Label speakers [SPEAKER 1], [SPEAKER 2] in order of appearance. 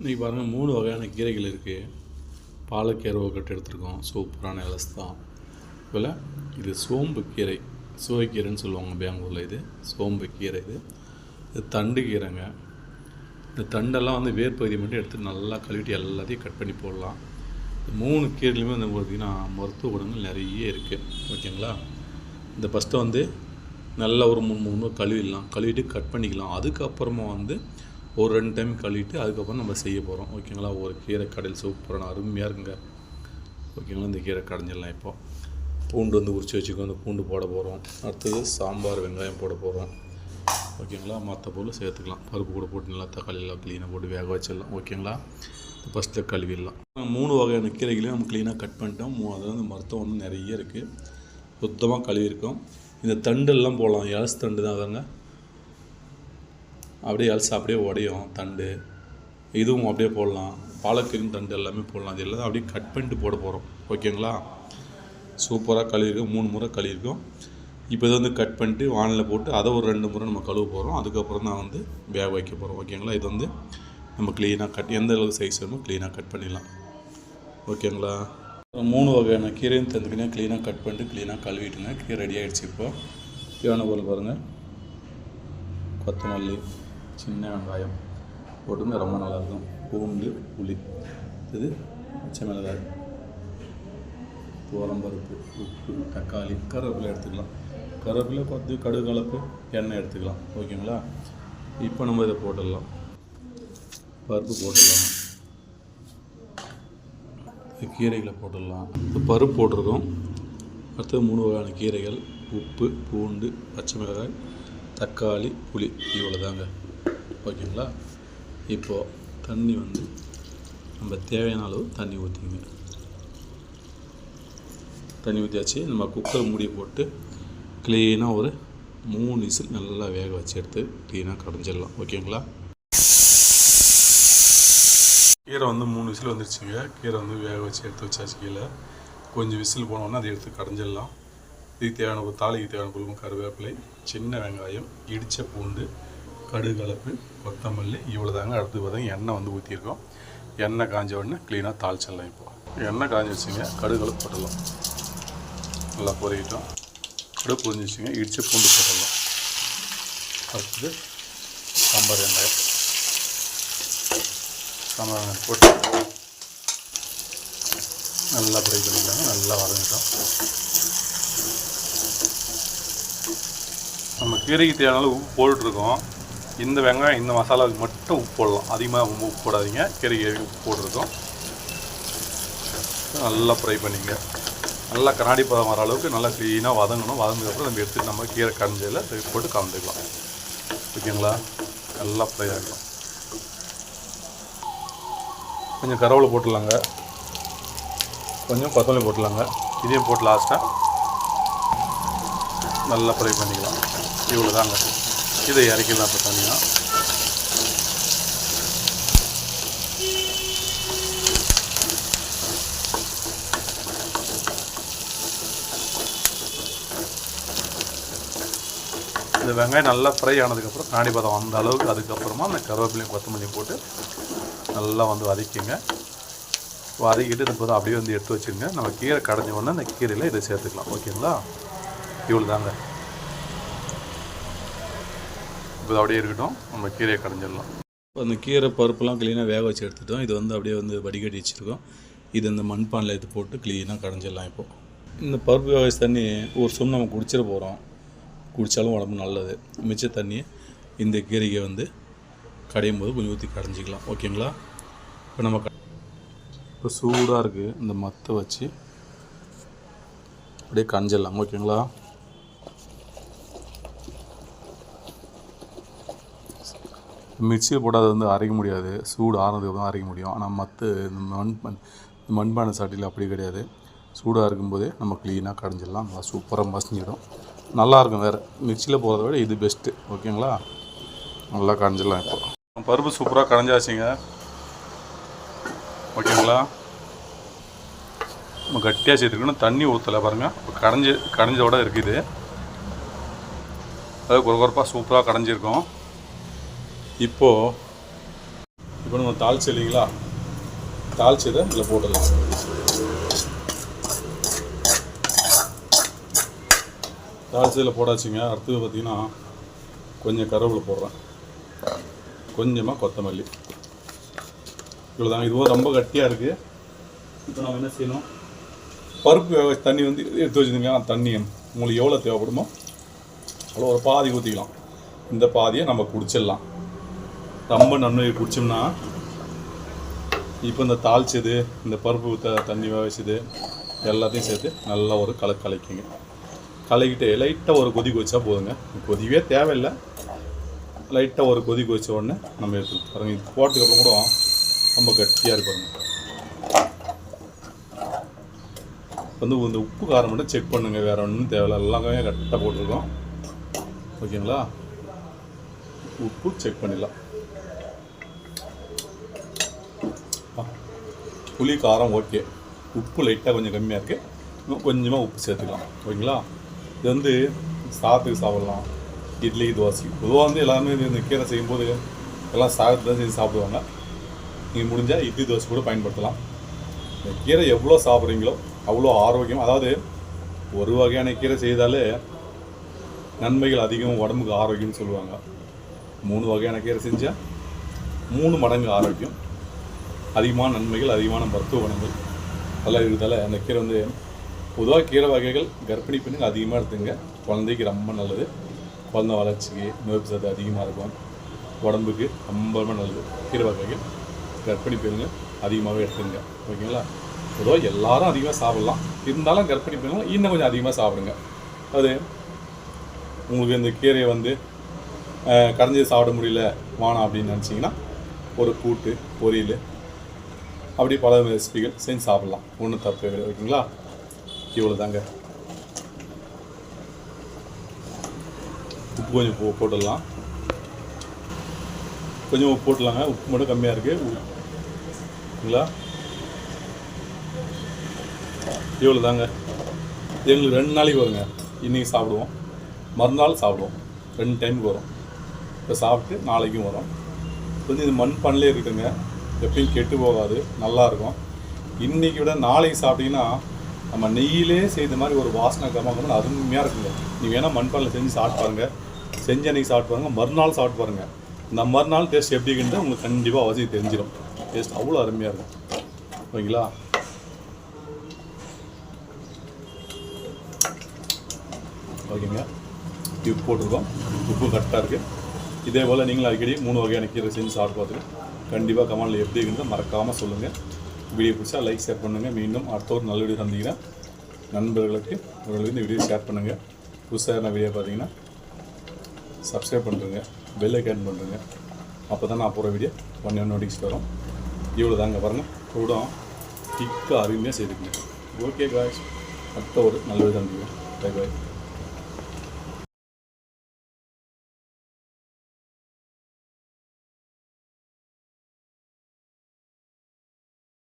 [SPEAKER 1] இன்றைக்கி பாருங்கள் மூணு வகையான கீரைகள் இருக்குது பாலக்கீரை கட்டு எடுத்துருக்கோம். சூப்பரான இலஸ் தான். இதில் இது சோம்பு கீரை. சுவைக்கீரைன்னு சொல்லுவாங்க பெங்களூரில் இது. சோம்பு கீரை இது. இது தண்டு கீரைங்க. இந்த தண்டெல்லாம் வந்து வேர்ப்பகுதி மட்டும் எடுத்து நல்லா கழுவிட்டு எல்லாத்தையும் கட் பண்ணி போடலாம். இந்த மூணு கீரையிலுமே வந்து பார்த்திங்கன்னா மருத்துவ குணங்கள் நிறைய இருக்குது ஓகேங்களா? இந்த ஃபஸ்ட்டு வந்து நல்லா ஒரு மூணு மூணு கழுவிடலாம். கழுவிட்டு கட் பண்ணிக்கலாம். அதுக்கப்புறமா வந்து ஒரு ரெண்டு டைம் கழுவிட்டு அதுக்கப்புறம் நம்ம செய்ய போகிறோம் ஓகேங்களா? ஒரு கீரை கடையில் சூப்பரான அருமையாக இருக்குங்க. ஓகேங்களா? இந்த கீரை கடைஞ்சிடலாம் இப்போ. பூண்டு வந்து உரிச்சு வச்சுக்கோ அந்த பூண்டு போட போகிறோம் அடுத்தது சாம்பார் வெங்காயம் போட போகிறோம் ஓகேங்களா? மற்ற பொருள் சேர்த்துக்கலாம். பருப்பு கூட போட்டு நல்லா தக்காளி எல்லாம் க்ளீனாக போட்டு வேக வச்சிடலாம். ஓகேங்களா? ஃபஸ்ட்டில் கழுவிடலாம். மூணு வகையான கீரைகளையும் நம்ம க்ளீனாக கட் பண்ணிட்டோம். அதில் வந்து மருத்துவம் வந்து நிறைய இருக்குது சுத்தமாக கழுவிருக்கோம் இந்த தண்டெல்லாம் போடலாம். இலசு தண்டு தான் அதாங்க. அப்படியே இலசு அப்படியே உடையும் தண்டு இதுவும் அப்படியே போடலாம். பாலக்கீரின் தண்டு எல்லாமே போடலாம். அது எல்லாம் அப்படியே கட் பண்ணிட்டு போட போகிறோம் ஓகேங்களா சூப்பராக கழுவிருக்கோம். மூணு முறை கழுவிருக்கோம். இப்போ இதை வந்து கட் பண்ணிட்டு வானில் போட்டு அதை ஒரு ரெண்டு முறை நம்ம கழுவ போகிறோம் அதுக்கப்புறம் தான் வந்து வேக வைக்க போகிறோம் ஓகேங்களா இது வந்து நம்ம க்ளீனாக கட் எந்த அளவுக்கு சைஸ் வேணுமோ க்ளீனாக கட் பண்ணிடலாம். ஓகேங்களா மூணு வகையான கீரையும் தந்துக்கினா க்ளீனாக கட் பண்ணிட்டு க்ளீனாக கழுவிட்டுங்க. கீரை ரெடி ஆகிடுச்சு இப்போ. தேவையான பொருள் பாருங்கள் கொத்தமல்லி. சின்ன வெங்காயம் போட்டுங்க ரொம்ப நல்லாயிருக்கும். பூண்டு புளி. இது பச்சை மிளகாய் துவரம்பருப்பு உப்பு தக்காளி கருவேப்பிலை எடுத்துக்கலாம். கருவேப்பிலை பார்த்து கடுகு கலப்பு எண்ணெய் எடுத்துக்கலாம். ஓகேங்களா? இப்போ நம்ம இதை போட்டுடலாம். பருப்பு போட்டுடலாம். கீரைகளை போட்டுடலாம். இப்போ பருப்பு போட்டிருக்கோம். அடுத்தது மூணு வகையான கீரைகள். உப்பு பூண்டு பச்சை மிளகாய் தக்காளி புளி. இவ்வளோ தாங்க ஓகேங்களா? இப்போது தண்ணி வந்து நம்ம தேவையான அளவு தண்ணி ஊற்றிங்க தண்ணி ஊற்றியாச்சு நம்ம குக்கர் மூடி போட்டு க்ளீனாக ஒரு மூணு விசில் நல்லா வேக வச்சு எடுத்து க்ளீனாக கடைஞ்சிடலாம். ஓகேங்களா? கீரை வந்து மூணு விசில் வந்துருச்சுங்க. கீரை வந்து வேக வச்சு எடுத்து வச்சாச்சு கீழே. கொஞ்சம் விசில் போனோன்னா அதை எடுத்து கடைஞ்சிடலாம். இதுக்கு தேவையான ஒரு தாளிக்கு தேவையான குழுமம் கருவேப்பிலை சின்ன வெங்காயம் இடித்த பூண்டு கடுகலப்பு கொத்தமல்லி இவ்வளோ தாங்க அடுத்து பார்த்தீங்கன்னா எண்ணெய் வந்து ஊற்றிருக்கோம் எண்ணெய் காஞ்ச உடனே க்ளீனாக தாளிச்சிடலாம் இப்போ. எண்ணெய் காஞ்சி கடுகலப்பு போட்டலாம் நல்லா பொறிக்கிட்டோம் கடுகு பொறிஞ்சிச்சுங்க இடித்து பூண்டு போட்டலாம் அடுத்தது சாம்பார் வெங்காயம். சாம்பார் வெங்காயம் போட்டு நல்லா ஃப்ரை பண்ணிக்கலாங்க நல்லா வதங்கிட்டோம். நம்ம கீரைக்கு தேவையான அளவு உப்பு போட்டுருக்கோம். இந்த வெங்காயம் இந்த மசாலாவுக்கு மட்டும் உப்பு போடலாம். அதிகமாக உப்பு போடாதீங்க. கீரைக்கு உப்பு போட்டிருக்கோம். நல்லா ஃப்ரை பண்ணிங்க. நல்லா கண்ணாடி பதம் வர அளவுக்கு நல்லா க்ளீனாக வதங்கணும். வதங்கினதுக்கப்புறம் நம்ம எடுத்து நம்ம கீரை கரைஞ்சதில் போட்டு கலந்துக்கலாம். ஓகேங்களா? நல்லா ஃப்ரை ஆகிடும் கொஞ்சம் கருவேலை போட்டுடலாங்க. கொஞ்சம் கொத்தமல்லி போட்டுடலாங்க. இதையும் போட்டு லாஸ்ட்டாக நல்லா ஃப்ரை பண்ணிக்கலாம். இவ்வளோ தாங்க இதை இறக்கிடலாம் இப்போ தனியாக இந்த வெங்காயம் நல்லா ஃப்ரை ஆனதுக்கப்புறம் கண்ணாடி பதம் அந்த அளவுக்கு அதுக்கப்புறமா அந்த கருவேப்பிலையும் கொத்தமல்லியும் போட்டு நல்லா வந்து வதக்கிங்க. வதக்கிட்டு இந்த போதும் அப்படியே வந்து எடுத்து வச்சுருங்க. நம்ம கீரை கடைஞ்ச உடனே அந்த கீரையில் இதை சேர்த்துக்கலாம். ஓகேங்களா? இவ்வளோ தாங்க இப்போ அப்படியே இருக்கட்டும் நம்ம கீரையை கடைஞ்சிடலாம். இப்போ அந்த கீரை பருப்புலாம் க்ளீனாக வேக வச்சு எடுத்துட்டோம். இது வந்து அப்படியே வந்து வடிகட்டி வச்சுருக்கோம். இது இந்த மண்பானில் இது போட்டு க்ளீனாக கடைஞ்சிடலாம் இப்போது இந்த பருப்பு வேக வச்சு தண்ணி ஒரு சும் நம்ம குடிச்சிட போகிறோம் குடித்தாலும் உடம்பு நல்லது. மிச்ச தண்ணியை இந்த கீரையை வந்து கடையும் போது கொஞ்சம் ஊற்றி கடைஞ்சிக்கலாம். ஓகேங்களா? இப்போ நம்ம க- இப்போ சூடாக இருக்குது இந்த மத்தை வச்சு அப்படியே கடைஞ்சிடலாம். ஓகேங்களா? மிக்சியில் போட்டால் அது வந்து அரைக்க முடியாது. சூடு ஆறுனதுக்கு தான் அரைக்க முடியும். ஆனால் மற்ற இந்த மண் மண் மண்பானை சட்டியில் அப்படி கிடையாது. சூடாக இருக்கும்போதே நம்ம க்ளீனாக கடைஞ்சிடலாம். நல்லா சூப்பராக மசிஞ்சிடும். நல்லாயிருக்கும் வேறு. மிக்சியில் போகிறத விட இது பெஸ்ட்டு ஓகேங்களா? நல்லா கடைஞ்சிடலாம் இப்போ. பருப்பு சூப்பராக கடைஞ்சாச்சுங்க. ஓகேங்களா? நம்ம கட்டியாக சேர்த்துக்கணும். தண்ணி ஊற்றலை பாருங்கள் இப்போ கடைஞ்சி கடைஞ்சோட இருக்குது. அது குறை குறைப்பாக சூப்பராக கடைஞ்சிருக்கோம். இப்போது இப்போ நம்ம தாளிச்சு இல்லைங்களா? தாளிச்சதை இதில் போட்டுடலாம். தாளிச்சதில் போடாச்சுங்க. அடுத்தது பார்த்திங்கன்னா கொஞ்சம் கருவேப்பிலை போடுறேன். கொஞ்சமாக கொத்தமல்லி. இவ்வளோதாங்க இதுவும் ரொம்ப கட்டியாக இருக்குது இப்போ நம்ம என்ன செய்யணும்? பருப்பு தண்ணி வந்து எடுத்து வச்சுருந்தீங்க தண்ணி உங்களுக்கு எவ்வளோ தேவைப்படுமோ அவ்வளோ ஒரு பாதி ஊற்றிக்கலாம் இந்த பாதியை நம்ம குடிச்சிடலாம். ரொம்ப நன்மை குடிச்சோம்னா இப்போ இந்த தாளிச்சது இந்த பருப்பு த தண்ணி வச்சது எல்லாத்தையும் சேர்த்து நல்லா ஒரு கல கலைக்குங்க. கலக்கிட்டு லைட்டாக ஒரு கொதி கொச்சா போதுங்க. கொதிவே தேவையில்லை. லைட்டாக ஒரு கொதி கொச்ச உடனே நம்ம எடுத்து பாருங்க இது போட்டதுக்கப்புறம் கூட ரொம்ப கட்டியாக இருப்பாங்க வந்து இந்த உப்பு காரம் மட்டும் செக் பண்ணுங்க. வேறு ஒன்றும் தேவையில்ல. எல்லாமே கரெக்டாக போட்டிருக்கோம். ஓகேங்களா? உப்பு செக் பண்ணிடலாம். புளி காரம் ஓகே. உப்பு லைட்டாக கொஞ்சம் கம்மியாக இருக்குது கொஞ்சமாக உப்பு சேர்த்துக்கலாம். ஓகேங்களா? இது வந்து சாதத்துக்கு சாப்பிடலாம். இட்லி தோசை. பொதுவாக வந்து எல்லாருமே இந்த கீரை செய்யும்போது எல்லாம் சாதத்தை தான் செஞ்சு சாப்பிடுவாங்க. நீங்கள் முடிஞ்சால் இட்லி தோசை கூட பயன்படுத்தலாம். இந்த கீரை எவ்வளோ சாப்பிட்றீங்களோ அவ்வளோ ஆரோக்கியம். அதாவது ஒரு வகையான கீரை செய்தாலே நன்மைகள் அதிகம் உடம்புக்கு ஆரோக்கியம்னு சொல்லுவாங்க. மூணு வகையான கீரை செஞ்சால் மூணு மடங்கு ஆரோக்கியம். அதிகமான நன்மைகள் அதிகமான மருத்துவ குணங்கள். நல்லா இருக்கிறதால அந்த கீரை வந்து பொதுவாக கீரை வகைகள் கர்ப்பிணி பெண்ணுங்க அதிகமாக எடுத்துங்க. குழந்தைக்கு ரொம்ப நல்லது. குழந்தை வளர்ச்சிக்கு நோய் சத்து அதிகமாக இருக்கும். உடம்புக்கு ரொம்ப ரொம்ப நல்லது. கீரை வகைகள் கர்ப்பிணி பெண்ணுங்க அதிகமாகவே எடுத்துங்க. ஓகேங்களா? பொதுவாக எல்லாரும் அதிகமாக சாப்பிடலாம். இருந்தாலும் கர்ப்பிணி பெண்கள் இன்னும் கொஞ்சம் அதிகமாக சாப்பிடுங்க. அது உங்களுக்கு இந்த கீரையை வந்து கடைஞ்சி சாப்பிட முடியல வானம் அப்படின்னு நினச்சிங்கன்னா ஒரு கூட்டு பொரியல் அப்படி பல ரெசிபிகள் செஞ்சு சாப்பிடலாம். ஒன்றும் தப்பு ஓகேங்களா? இவ்வளோ தாங்க உப்பு கொஞ்சம் போ போட்டுடலாம். கொஞ்சம் உப்பு போட்டுடலாங்க. உப்பு மட்டும் கம்மியாக இருக்குது ஓகேங்களா? இவ்வளோ தாங்க எங்களுக்கு ரெண்டு நாளைக்கு வருங்க. இன்றைக்கி சாப்பிடுவோம். மறுநாள் சாப்பிடுவோம். ரெண்டு டைமுக்கு வரும். இப்போ சாப்பிட்டு நாளைக்கும் வரும். கொஞ்சம் இது மண் பண்ணலே இருக்குங்க எப்பயும் கெட்டு போகாது நல்லாயிருக்கும் இன்றைக்கி விட நாளைக்கு சாப்பிட்டீங்கன்னா நம்ம நெய்யிலே செய்த மாதிரி ஒரு வாசனை கமகமன்னு அருமையாக இருக்குங்க. நீங்கள் வேணால் மண்பானில் செஞ்சு சாப்பிட்டு பாருங்கள் செஞ்ச அன்னைக்கு சாப்பிட்டு பாருங்கள் மறுநாள் சாப்பிட்டு பாருங்கள் இந்த மறுநாள் டேஸ்ட் எப்படி இருக்குன்னு உங்களுக்கு கண்டிப்பாக அவசியம் தெரிஞ்சிடும் டேஸ்ட் அவ்வளோ அருமையாக இருக்கும். ஓகேங்களா? ஓகேங்க. உப்பு போட்டிருக்கோம். உப்பு கரெக்டாக இருக்குது இதே போல் நீங்களும் அடிக்கடி மூணு வகையான கீரை செஞ்சு சாப்பிட்டு பார்த்துட்டு கண்டிப்பாக கமெண்டில் எப்படி இருக்குன்னு மறக்காமல் சொல்லுங்கள் வீடியோ பிடிச்சா லைக் ஷேர் பண்ணுங்கள் மீண்டும் அடுத்த ஒரு நல்ல வீடியோ தந்தீங்கன்னா நண்பர்களுக்கு உங்களுக்கு இந்த வீடியோ ஷேர் பண்ணுங்கள் புதுசாக வீடியோ பார்த்தீங்கன்னா சப்ஸ்கிரைப் பண்ணுறேங்க பெல் ஐக்கான் பண்ணுறேங்க அப்போ தான் நான் போகிற வீடியோ ஒன் ஒன் நோட்டிக்ஸ் வரும். இவ்வளோ தாங்க பாருங்கள் கூட திக்காக அருமையாக செய்துக்கங்க. ஓகே காய்ஸ் அடுத்த ஒரு நல்ல வீடியோ சந்திக்கிறேன். Bye bye